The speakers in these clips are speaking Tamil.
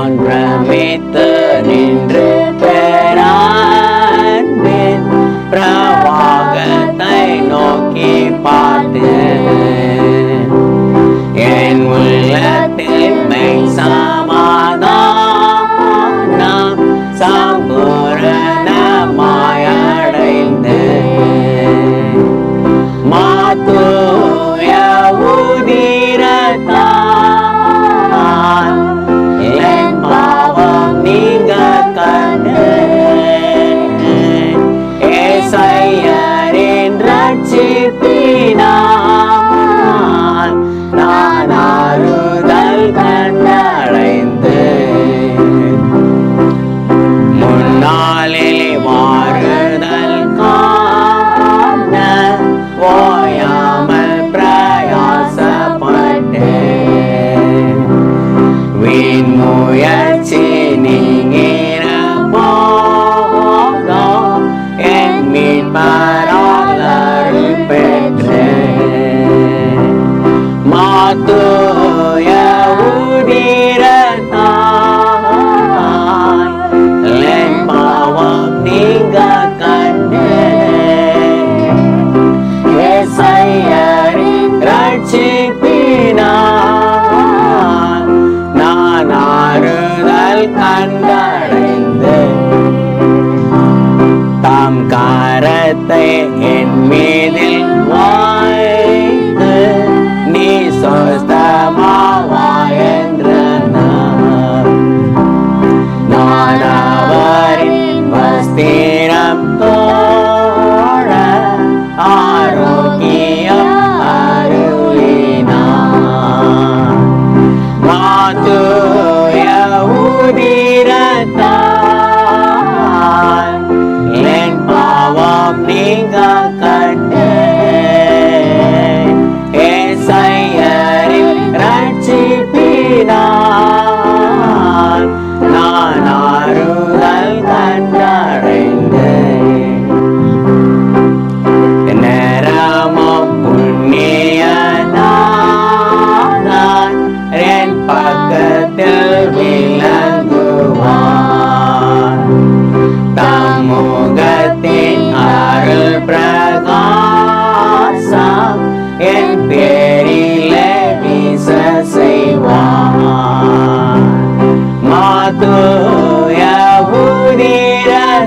நான் பிரமித்து நின்ற No. ಮಾತೋಯ ಉಡಿರತಾಯ್ ಲೆಂಬಾವಂ ನೀಂಗ ಕಣ್ಣೆ எசையரி ரட்சிப்பினா நான் ஆறுதல் கண்டடைந்து தாம் காரத்தை என்மே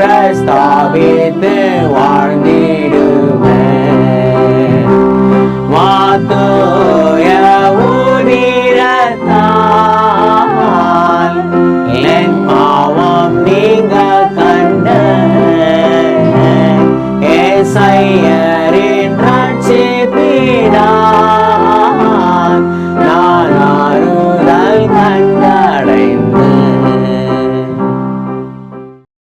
Christ, I.